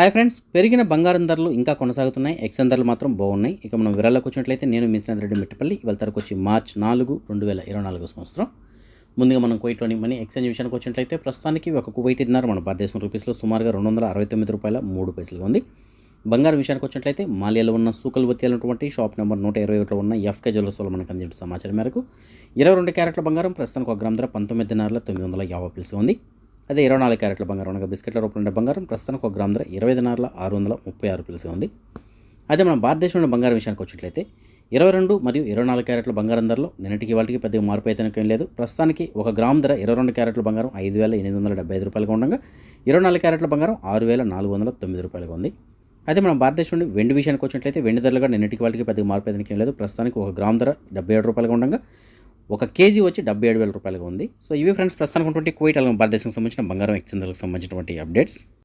Hi friends పెరిగిన బంగారం ధరలు ఇంకా కొనసాగుతున్నాయి. ఎక్సన్ ధరలు మాత్రం బాగున్నాయి. ఇక మనం వివరాల్లోకి వచ్చినట్లయితే నేను మిశ్రాంత్ రెడ్డి మిట్టపల్లి. ఇవాళ తరకు వచ్చి మార్చ్ నాలుగు రెండు వేల ఇరవై నాలుగు సంవత్సరం. ముందుగా మనం కువైట్లోని మనీ ఎక్స్చేంజ్ విషయానికి వచ్చినట్లయితే ప్రస్తుతానికి ఒక కువైట్ ఇద్దరు మన భారతదేశం రూపీస్లో సుమారుగా రెండు వందల అరవై తొమ్మిది రూపాయల మూడు పైసలుగా ఉంది. బంగారం విషయానికి వచ్చినట్లయితే మాలియాలో ఉన్న సూకల్ వత్యాలన్నటువంటి షాప్ నెంబర్ నూట ఇరవై ఒకటిలో ఉన్న ఎఫ్కే జ్యువెలర్స్లో మనకు అందించిన సమాచారం మేరకు ఇరవై రెండు క్యారెట్ల బంగారం ప్రస్తుతానికి ఒక గ్రామ ధర పంతొమ్మిది నెలల తొమ్మిది వందల యాభై పిలుసు ఉంది. అదే ఇరవై నాలుగు క్యారెట్ల బంగారం. అనగా బిస్కెట్ల రూపంలో ఉండే బంగారం ప్రస్తుతానికి ఒక గ్రామ్ ధర ఇరవై దినార్ల ఆరు వందల ముప్పై ఆరు పిలుసు ఉంది. అదే మన భారతదేశంలో బంగారం విషయానికి వచ్చినట్లయితే ఇరవై రెండు మరియు ఇరవై నాలుగు క్యారెట్ల బంగారం ధరలో నిన్నటికి వాళ్ళకి పెద్దగా మార్పు అయితే ఏం లేదు. ప్రస్తుతానికి ఒక గ్రామ్ ధర ఇరవై రెండు క్యారెట్ల బంగారం ఐదు వేల ఎనిమిది వందల డెబ్బై ఐదు రూపాయలుగా ఉండగా ఇరవై నాలుగు క్యారెట్ల బంగారం ఆరు వేల నాలుగు వందల తొమ్మిది రూపాయలుగా ఉంది. అయితే మనం భారతదేశం నుండి వెండి విషయానికి వచ్చినట్లయితే వెండి ధరలుగా నిన్నటికి వాళ్ళకి పెద్దగా మార్పు అయితే ఏం లేదు. ప్రస్తుతానికి ఒక గ్రామ్ ధర డెబ్బై ఏడు రూపాయలుగా ఉండగా ఒక కేజీ వచ్చి డెబ్బై ఏడు వేల రూపాయలుగా ఉంది. సో ఇవి ఫ్రెండ్స్ ప్రస్తుతానికి ఉన్నటువంటి కువైట్ అలాగే భారతదేశం సంబంధించిన బంగారం ఎక్స్చేంజ్లకు సంబంధించినటువంటి అప్డేట్స్.